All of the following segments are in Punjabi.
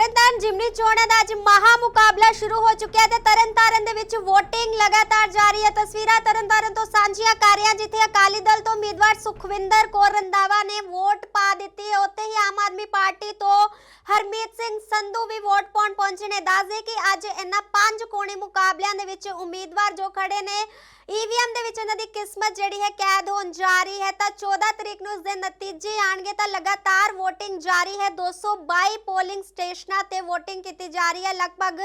ਤਰਨਤਾਰਨ ਜਿਮਨੀ ਚੋਣਾਂ ਦਾ ਅੱਜ ਮਹਾ ਮੁਕਾਬਲਾ ਸ਼ੁਰੂ ਹੋ ਚੁੱਕਿਆ ਤੇ ਤਰਨਤਾਰਨ ਦੇ ਵਿੱਚ VOTING ਲਗਾਤਾਰ ਜਾਰੀ ਹੈ। ਤਸਵੀਰਾਂ ਤਰਨਤਾਰਨ ਤੋਂ ਸਾਂਝੀਆਂ ਕਰ ਰਹੇ ਹਾਂ, ਜਿੱਥੇ ਅਕਾਲੀ ਦਲ ਤੋਂ ਉਮੀਦਵਾਰ ਸੁਖਵਿੰਦਰ ਕੌਰ ਰੰਦਾਵਾ ਨੇ ਵੋਟ ਪਾ ਦਿੱਤੀ ਹੈ। ਉੱਥੇ ਹੀ ਆਮ ਆਦਮੀ ਪਾਰਟੀ ਤੋਂ ਹਰਮੀਤ ਸਿੰਘ ਸੰਧੂ ਵੀ ਵੋਟ ਪਾਉਣ ਪਹੁੰਚੇ ਨੇ। ਦੱਸਦੇ ਕਿ ਅੱਜ ਇਹਨਾਂ ਪੰਜ ਕੋਣੇ ਮੁਕਾਬਲਿਆਂ ਦੇ ਵਿੱਚ ਉਮੀਦਵਾਰ ਜੋ ਖੜੇ ਨੇ ਈਵੀਐਮ ਦੇ ਵਿੱਚ ਇਹਨਾਂ ਦੀ ਕਿਸਮਤ ਜਿਹੜੀ ਹੈ ਕੈਦ ਹੋਣ ਜਾ ਰਹੀ ਹੈ ਤਾਂ 14 ਤਰੀਕ ਨੂੰ ਇਸ ਦੇ ਨਤੀਜੇ ਆਣਗੇ ਤਾਂ ਲਗਾਤਾਰ VOTING ਜਾਰੀ ਹੈ। 222 ਪੋਲਿੰਗ ਸਟੇਸ਼ਨਾਂ ਤੇ VOTING ਕੀਤੀ ਜਾ ਰਹੀ ਹੈ। ਲਗਭਗ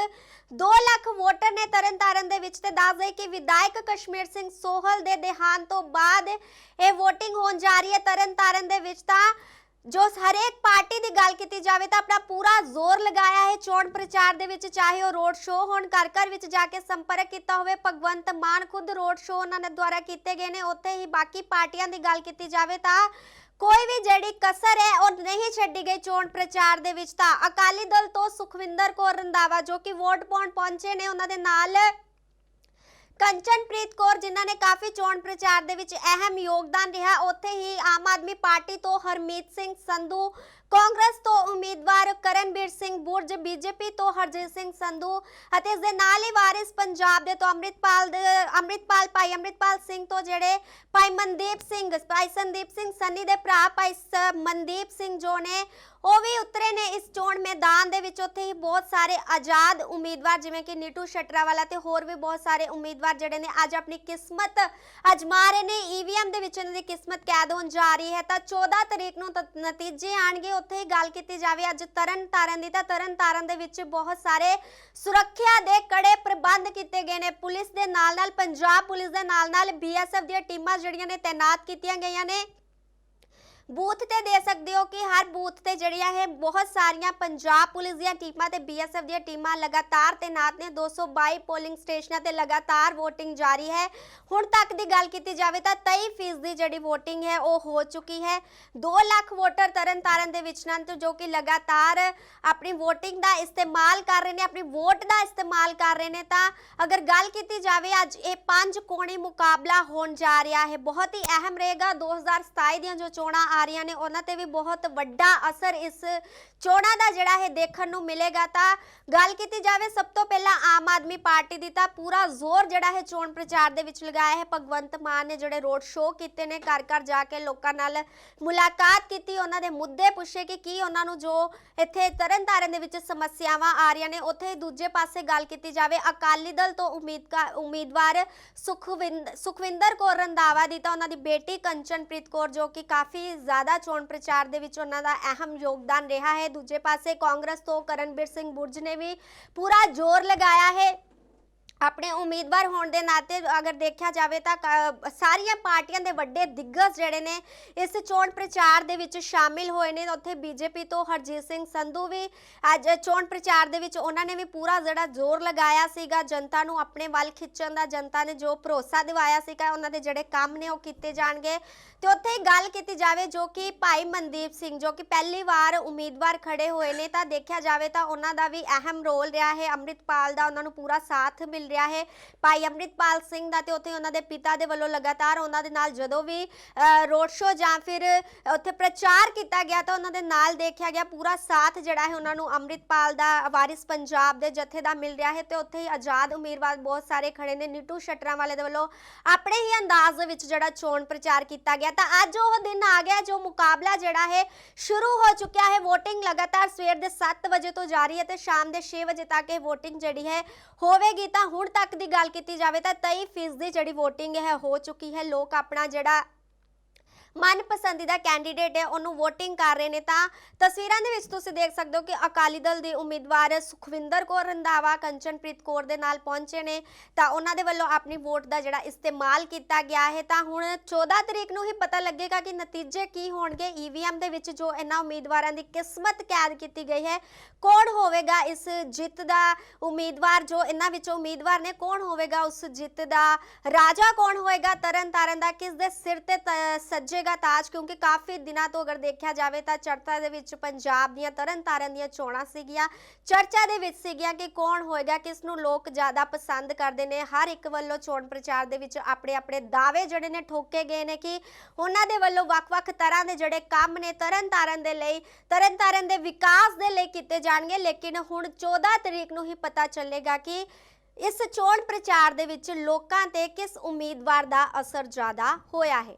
2 ਲੱਖ ਵੋਟਰ ਨੇ ਤਰਨਤਾਰਨ ਦੇ ਵਿੱਚ ਤੇ ਦੱਸ ਦਈਏ ਕਿ ਵਿਧਾਇਕ ਕਸ਼ਮੀਰ ਸਿੰਘ ਸੋਹਲ ਦੇ ਦੇਹਾਂਤ ਤੋਂ ਬਾਅਦ ਇਹ VOTING ਹੋਣ ਜਾ ਰਹੀ ਹੈ ਤਰਨਤਾਰਨ ਦੇ ਵਿੱਚ ਤਾਂ ਜੋ ਹਰੇਕ ਪਾਰਟੀ ਦੀ ਗੱਲ ਕੀਤੀ ਜਾਵੇ ਤਾਂ ਆਪਣਾ ਪੂਰਾ ਜ਼ੋਰ ਲਗਾਇਆ ਹੈ ਚੋਣ ਪ੍ਰਚਾਰ ਦੇ ਵਿੱਚ, ਚਾਹੇ ਉਹ ਰੋਡ ਸ਼ੋਅ ਹੋਣ, ਘਰ ਘਰ ਵਿੱਚ ਜਾ ਕੇ ਸੰਪਰਕ ਕੀਤਾ ਹੋਵੇ। ਭਗਵੰਤ ਮਾਨ ਖੁਦ ਰੋਡ ਸ਼ੋਅ ਉਹਨਾਂ ਦੇ ਦੁਆਰਾ ਕੀਤੇ ਗਏ ਨੇ। ਉੱਥੇ ਹੀ ਬਾਕੀ ਪਾਰਟੀਆਂ ਦੀ ਗੱਲ ਕੀਤੀ ਜਾਵੇ ਤਾਂ ਕੋਈ ਵੀ ਜਿਹੜੀ ਕਸਰ ਹੈ, ਉਹ ਨਹੀਂ ਛੱਡੀ ਗਈ ਚੋਣ ਪ੍ਰਚਾਰ ਦੇ ਵਿੱਚ ਤਾਂ ਅਕਾਲੀ ਦਲ ਤੋਂ ਸੁਖਵਿੰਦਰ ਕੌਰ ਰੰਦਾਵਾ ਜੋ ਕਿ ਵੋਟ ਪਾਉਣ ਪਹੁੰਚੇ ਨੇ, ਉਹਨਾਂ ਦੇ ਨਾਲ ਕੰਚਨਪ੍ਰੀਤ ਕੌਰ, ਜਿਨ੍ਹਾਂ ਨੇ ਕਾਫੀ ਚੋਣ ਪ੍ਰਚਾਰ ਦੇ ਵਿੱਚ ਅਹਿਮ ਯੋਗਦਾਨ ਰਿਹਾ, ਉੱਥੇ ਹੀ ਆਮ ਆਦਮੀ ਪਾਰਟੀ ਤੋਂ ਹਰਮੀਤ ਸਿੰਘ ਸੰਧੂ ਕਾਂਗਰਸ ਤੋਂ ਉਮੀਦਵਾਰ ਕਰਨਬੀਰ ਸਿੰਘ ਬੁਰਜ, ਬੀਜੇਪੀ ਤੋਂ ਹਰਜੀਤ ਸਿੰਘ ਸੰਧੂ ਅਤੇ ਇਸ ਦੇ ਨਾਲ ਹੀ ਵਾਰਿਸ ਪੰਜਾਬ ਦੇ ਤੋਂ ਅੰਮ੍ਰਿਤਪਾਲ ਦੇ, ਅੰਮ੍ਰਿਤਪਾਲ ਭਾਈ ਅੰਮ੍ਰਿਤਪਾਲ ਸਿੰਘ ਤੋਂ ਜਿਹੜੇ ਭਾਈ ਮਨਦੀਪ ਸਿੰਘ, ਭਾਈ ਸੰਦੀਪ ਸਿੰਘ ਸੰਨੀ ਦੇ ਭਰਾ ਭਾਈ ਮਨਦੀਪ ਸਿੰਘ ਜੋ ਨੇ, ਉਹ ਵੀ ਉਤਰੇ ਨੇ ਇਸ ਚੋਣ ਮੈਦਾਨ ਦੇ ਵਿੱਚ। ਉੱਥੇ ਹੀ ਬਹੁਤ ਸਾਰੇ ਆਜ਼ਾਦ ਉਮੀਦਵਾਰ ਜਿਵੇਂ ਕਿ ਨੀਟੂ ਸ਼ਟਰਾਵਾਲਾ ਤੇ ਹੋਰ ਵੀ ਬਹੁਤ ਸਾਰੇ ਉਮੀਦਵਾਰ ਜਿਹੜੇ ਨੇ ਅੱਜ ਆਪਣੀ ਕਿਸਮਤ ਅਜਮਾ ਰਹੇ ਨੇ। ਈਵੀਐਮ ਦੇ ਵਿੱਚ ਇਹਨਾਂ ਦੀ ਕਿਸਮਤ ਕੈਦ ਹੋਣ ਜਾ ਰਹੀ ਹੈ ਤਾਂ 14 ਤਰੀਕ ਨੂੰ ਨਤੀਜੇ ਆਣਗੇ ਉੱਥੇ ਹੀ ਗੱਲ ਕੀਤੀ ਜਾਵੇ, ਅੱਜ ਤਰਨ ਤਾਰਨ ਦੀ, ਤਾਂ ਤਰਨ ਤਾਰਨ ਦੇ ਵਿੱਚ ਬਹੁਤ ਸਾਰੇ ਸੁਰੱਖਿਆ ਦੇ ਕੜੇ ਪ੍ਰਬੰਧ ਕੀਤੇ ਗਏ ਨੇ। ਪੁਲਿਸ ਦੇ ਨਾਲ ਨਾਲ, ਪੰਜਾਬ ਪੁਲਿਸ ਦੇ ਨਾਲ ਨਾਲ ਬੀਐਸਐਫ ਦੀਆਂ ਟੀਮਾਂ ਜਿਹੜੀਆਂ ਨੇ ਤਾਇਨਾਤ ਕੀਤੀਆਂ ਗਈਆਂ ਨੇ। ਬੂਥ ਤੇ ਦੇ ਸਕਦੇ ਹੋ ਕਿ ਹਰ ਬੂਥ ਤੇ ਜਿਹੜੀਆਂ ਹੈ ਬਹੁਤ ਸਾਰੀਆਂ ਪੰਜਾਬ ਪੁਲਿਸ ਦੀਆਂ ਟੀਮਾਂ ਤੇ ਬੀਐਸਐਫ ਦੀਆਂ ਟੀਮਾਂ ਲਗਾਤਾਰ ਤੈਨਾਤ ਨੇ। 222 ਪੋਲਿੰਗ ਸਟੇਸ਼ਨਾਂ ਤੇ ਲਗਾਤਾਰ VOTING ਜਾਰੀ ਹੈ। ਹੁਣ ਤੱਕ ਦੀ ਗੱਲ ਕੀਤੀ ਜਾਵੇ ਤਾਂ 23% ਦੀ ਜਿਹੜੀ VOTING ਹੈ ਉਹ ਹੋ ਚੁੱਕੀ ਹੈ। 2 ਲੱਖ ਵੋਟਰ ਤਰਨਤਾਰਨ ਦੇ ਵਿੱਚ ਹਨ ਜੋ ਕਿ ਲਗਾਤਾਰ ਆਪਣੀ VOTING ਦਾ ਇਸਤੇਮਾਲ ਕਰ ਰਹੇ ਨੇ, ਆਪਣੀ ਵੋਟ ਦਾ ਇਸਤੇਮਾਲ ਕਰ ਰਹੇ ਨੇ ਤਾਂ ਅਗਰ ਗੱਲ ਕੀਤੀ ਜਾਵੇ ਅੱਜ ਇਹ ਪੰਜ ਕੋਣੀ ਮੁਕਾਬਲਾ ਹੋਣ ਜਾ ਰਿਹਾ ਹੈ। ਬਹੁਤ ਹੀ ਅਹਿਮ ਰਹੇਗਾ। 2027 ਦੀਆਂ ਜੋ ਚੋਣਾਂ ਆ ਰਹੀਆਂ ਨੇ। ਉਹਨਾਂ ਤੇ ਵੀ ਬਹੁਤ ਵੱਡਾ ਅਸਰ ਇਸ ਚੋਣਾਂ ਦਾ ਜਿਹੜਾ ਹੈ ਦੇਖਣ ਨੂੰ ਮਿਲੇਗਾ। ਤਾਂ ਗੱਲ ਕੀਤੀ ਜਾਵੇ ਸਭ ਤੋਂ ਪਹਿਲਾਂ ਆਮ ਆਦਮੀ ਪਾਰਟੀ ਦੀ, ਤਾਂ ਪੂਰਾ ਜ਼ੋਰ ਜਿਹੜਾ ਹੈ ਚੋਣ ਪ੍ਰਚਾਰ ਦੇ ਵਿੱਚ ਲਗਾਇਆ ਹੈ। ਭਗਵੰਤ ਮਾਨ ਨੇ ਜਿਹੜੇ ਰੋਡ ਸ਼ੋਅ ਕੀਤੇ ਨੇ, ਘਰ ਘਰ ਜਾ ਕੇ ਲੋਕਾਂ ਨਾਲ ਮੁਲਾਕਾਤ ਕੀਤੀ। ਉਹਨਾਂ ਦੇ ਮੁੱਦੇ ਪੁੱਛੇ ਕਿ ਕੀ ਉਹਨਾਂ ਨੂੰ ਜੋ ਇੱਥੇ ਤਰਨਤਾਰਨ ਦੇ ਵਿੱਚ ਸਮੱਸਿਆਵਾਂ ਆ ਰਹੀਆਂ ਨੇ, ਉੱਥੇ ਦੂਜੇ ਪਾਸੇ ਗੱਲ ਕੀਤੀ ਜਾਵੇ। ਅਕਾਲੀ ਦਲ ਤੋਂ ਉਮੀਦਕਾ- ਉਮੀਦਵਾਰ ਸੁਖਵਿੰਦ, ਸੁਖਵਿੰਦਰ ਕੌਰ ਰੰਦਾਵਾ ਦੀ, ਤਾਂ ਉਹਨਾਂ ਦੀ ਬੇਟੀ ਕੰਚਨਪ੍ਰੀਤ ਕੌਰ ਜੋ ਕਿ ਕਾਫੀ ਜ਼ਿਆਦਾ ਚੋਣ ਪ੍ਰਚਾਰ ਦੇ ਵਿੱਚ ਉਹਨਾਂ ਦਾ ਅਹਿਮ ਯੋਗਦਾਨ ਰਿਹਾ ਹੈ। ਦੂਜੇ ਪਾਸੇ ਕਾਂਗਰਸ ਤੋਂ ਕਰਨਬੀਰ ਸਿੰਘ ਬੁਰਜ ਨੇ ਵੀ ਪੂਰਾ ਜ਼ੋਰ ਲਗਾਇਆ ਹੈ। ਆਪਣੇ ਉਮੀਦਵਾਰ ਹੋਣ ਦੇ ਨਾਤੇ ਅਗਰ ਦੇਖਿਆ ਜਾਵੇ ਤਾਂ ਕ- ਸਾਰੀਆਂ ਪਾਰਟੀਆਂ ਦੇ ਵੱਡੇ ਦਿੱਗਜ ਜਿਹੜੇ ਨੇ, ਇਸ ਚੋਣ ਪ੍ਰਚਾਰ ਦੇ ਵਿੱਚ ਸ਼ਾਮਿਲ ਹੋਏ ਨੇ। ਉੱਥੇ ਬੀਜੇਪੀ ਤੋਂ ਹਰਜੀਤ ਸਿੰਘ ਸੰਧੂ ਵੀ ਅੱਜ ਚੋਣ ਪ੍ਰਚਾਰ ਦੇ ਵਿੱਚ ਉਹਨਾਂ ਨੇ ਵੀ ਪੂਰਾ ਜਿਹੜਾ ਜ਼ੋਰ ਲਗਾਇਆ ਸੀਗਾ। ਜਨਤਾ ਨੂੰ ਆਪਣੇ ਵੱਲ ਖਿੱਚਣ ਦਾ, ਜਨਤਾ ਨੇ ਜੋ ਭਰੋਸਾ ਦਿਵਾਇਆ ਸੀਗਾ, ਉਹਨਾਂ ਦੇ ਜਿਹੜੇ ਕੰਮ ਨੇ ਉਹ ਕੀਤੇ ਜਾਣਗੇ। ਤੇ ਉੱਥੇ ਹੀ ਗੱਲ ਕੀਤੀ ਜਾਵੇ ਜੋ ਕਿ ਭਾਈ ਮਨਦੀਪ ਸਿੰਘ, ਜੋ ਕਿ ਪਹਿਲੀ ਵਾਰ ਉਮੀਦਵਾਰ ਖੜੇ ਹੋਏ ਨੇ, ਤਾਂ ਦੇਖਿਆ ਜਾਵੇ ਤਾਂ ਉਹਨਾਂ ਦਾ ਵੀ ਅਹਿਮ ਰੋਲ ਰਿਹਾ ਹੈ। ਅੰਮ੍ਰਿਤਪਾਲ ਦਾ ਉਹਨਾਂ ਨੂੰ ਪੂਰਾ ਸਾਥ ਮਿਲ ਰਿਹਾ ਹੈ। ਭਾਈ ਅੰਮ੍ਰਿਤਪਾਲ ਸਿੰਘ ਦਾ ਤੇ ਉੱਥੇ ਉਹਨਾਂ ਦੇ ਪਿਤਾ ਦੇ ਵੱਲੋਂ ਲਗਾਤਾਰ ਉਹਨਾਂ ਦੇ ਨਾਲ ਜਦੋਂ ਵੀ ਰੋਡ ਸ਼ੋਅ ਜਾਂ ਫਿਰ ਉੱਥੇ ਪ੍ਰਚਾਰ ਕੀਤਾ ਗਿਆ ਤਾਂ ਉਹਨਾਂ ਦੇ ਨਾਲ ਦੇਖਿਆ ਗਿਆ ਪੂਰਾ ਸਾਥ ਜਿਹੜਾ ਹੈ ਉਹਨਾਂ ਨੂੰ ਅੰਮ੍ਰਿਤਪਾਲ ਦਾ ਵਾਰਿਸ ਪੰਜਾਬ ਦੇ ਜਥੇ ਦਾ ਮਿਲ ਰਿਹਾ ਹੈ ਤੇ ਉੱਥੇ ਹੀ ਆਜ਼ਾਦ ਉਮੀਦਵਾਰ ਬਹੁਤ ਸਾਰੇ ਖੜੇ ਨੇ। ਨੀਟੂ ਸ਼ਟਰਾਂ ਵਾਲੇ ਦੇ ਵੱਲੋਂ ਆਪਣੇ ਹੀ ਅੰਦਾਜ਼ ਵਿੱਚ ਜਿਹੜਾ ਚੋਣ ਪ੍ਰਚਾਰ ਕੀਤਾ ਗਿਆ। ਤਾਂ ਅੱਜ ਉਹ ਦਿਨ ਆ ਗਿਆ ਜੋ ਮੁਕਾਬਲਾ ਜਿਹੜਾ ਹੈ ਸ਼ੁਰੂ ਹੋ ਚੁੱਕਿਆ ਹੈ। VOTING ਲਗਾਤਾਰ ਸਵੇਰ ਦੇ 7 ਵਜੇ ਤੋਂ ਜਾਰੀ ਹੈ ਤੇ ਸ਼ਾਮ ਦੇ 6 ਵਜੇ ਤੱਕ ਇਹ VOTING ਜਿਹੜੀ ਹੈ ਹੋਵੇਗੀ ਤਾਂ ਹੁਣ ਤੱਕ ਦੀ ਗੱਲ ਕੀਤੀ ਜਾਵੇ ਤਾਂ 23 ਫੀਸਦੀ ਜਿਹੜੀ VOTING ਹੈ ਹੋ ਚੁੱਕੀ ਹੈ। ਲੋਕ ਆਪਣਾ ਜਿਹੜਾ ਮਨ ਪਸੰਦੀਦਾ ਕੈਂਡੀਡੇਟ ਹੈ, ਉਹਨੂੰ VOTING ਕਰ ਰਹੇ ਨੇ ਤਾਂ ਤਸਵੀਰਾਂ ਦੇ ਵਿੱਚ ਤੁਸੀਂ ਦੇਖ ਸਕਦੇ ਹੋ ਕਿ ਅਕਾਲੀ ਦਲ ਦੇ ਉਮੀਦਵਾਰ ਸੁਖਵਿੰਦਰ ਕੌਰ ਰੰਧਾਵਾ, ਕੰਚਨਪ੍ਰੀਤ ਕੌਰ ਦੇ ਨਾਲ ਪਹੁੰਚੇ ਨੇ। ਤਾਂ ਉਹਨਾਂ ਦੇ ਵੱਲੋਂ ਆਪਣੀ ਵੋਟ ਦਾ ਜਿਹੜਾ ਇਸਤੇਮਾਲ ਕੀਤਾ ਗਿਆ ਹੈ। ਤਾਂ ਹੁਣ 14 ਤਰੀਕ ਨੂੰ ਹੀ ਪਤਾ ਲੱਗੇਗਾ ਕਿ ਨਤੀਜੇ ਕੀ ਹੋਣਗੇ। ਈਵੀਐਮ ਦੇ ਵਿੱਚ ਜੋ ਇਹਨਾਂ ਉਮੀਦਵਾਰਾਂ ਦੀ ਕਿਸਮਤ ਕੈਦ ਕੀਤੀ ਗਈ ਹੈ, ਕੌਣ ਹੋਵੇਗਾ ਇਸ ਜਿੱਤ ਦਾ ਉਮੀਦਵਾਰ? ਜੋ ਇਹਨਾਂ ਵਿੱਚੋਂ ਉਮੀਦਵਾਰ ਨੇ, ਕੌਣ ਹੋਵੇਗਾ ਉਸ ਜਿੱਤ ਦਾ? ਰਾਜਾ ਕੌਣ ਹੋਏਗਾ? ਤਰਨ ਤਾਰਨ ਦਾ ਕਿਸ ਦੇ ਸਿਰ ਤੇ ਤ- ਸੱਜੇਗਾ ਤਾਜ, ਕਿਉਂਕਿ ਕਾਫੀ ਦਿਨਾਂ ਤੋਂ ਅਗਰ ਦੇਖਿਆ ਜਾਵੇ ਤਾਂ ਚਰਚਾ ਦੇ ਵਿੱਚ ਪੰਜਾਬ ਦੀਆਂ ਤਰਨਤਾਰਨ ਦੀਆਂ ਚੋਣਾਂ ਸੀਗੀਆਂ। ਚਰਚਾ ਦੇ ਵਿੱਚ ਸੀਗੀਆਂ ਕਿ ਕੌਣ ਹੋਏਗਾ, ਕਿਸ ਨੂੰ ਲੋਕ ਜ਼ਿਆਦਾ ਪਸੰਦ ਕਰਦੇ ਨੇ। ਹਰ ਇੱਕ ਵੱਲੋਂ ਚੋਣ ਪ੍ਰਚਾਰ ਦੇ ਵਿੱਚ ਆਪਣੇ ਆਪਣੇ ਦਾਅਵੇ ਜਿਹੜੇ ਨੇ ਠੋਕੇ ਗਏ ਨੇ ਕਿ ਉਹਨਾਂ ਦੇ ਵੱਲੋਂ ਵੱਖ-ਵੱਖ ਤਰ੍ਹਾਂ ਦੇ ਜਿਹੜੇ ਕੰਮ ਨੇ ਤਰਨਤਾਰਨ ਦੇ ਲਈ, ਤਰਨਤਾਰਨ ਦੇ ਵਿਕਾਸ ਦੇ ਲਈ ਕੀਤੇ ਜਾਣਗੇ। ਲੇਕਿਨ ਹੁਣ 14 ਤਰੀਕ ਨੂੰ ਹੀ ਪਤਾ ਚੱਲੇਗਾ ਕਿ ਇਸ ਚੋਣ ਪ੍ਰਚਾਰ ਦੇ ਵਿੱਚ ਲੋਕਾਂ ਤੇ ਕਿਸ ਉਮੀਦਵਾਰ ਦਾ ਅਸਰ ਜ਼ਿਆਦਾ ਹੋਇਆ ਹੈ।